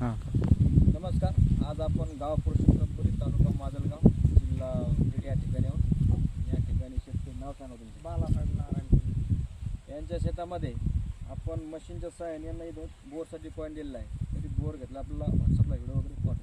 हां. नमस्कार. आज आपण गाव पुरुषोत्तमपुरी तालुका माजलगाव जिल्हा बीड या ठिकाणी आहोत. या ठिकाणी शेतकरी नाव सांगा तुमचं. बालासाहेब नारायण यांच्या शेतामध्ये आपण मशीनच्या सहाय्याने नाही बोरसाठी पॉईंट दिलेला आहे. तरी बोर घेतला. आपल्याला व्हॉट्सअपला व्हिडिओ वगैरे पाठवतो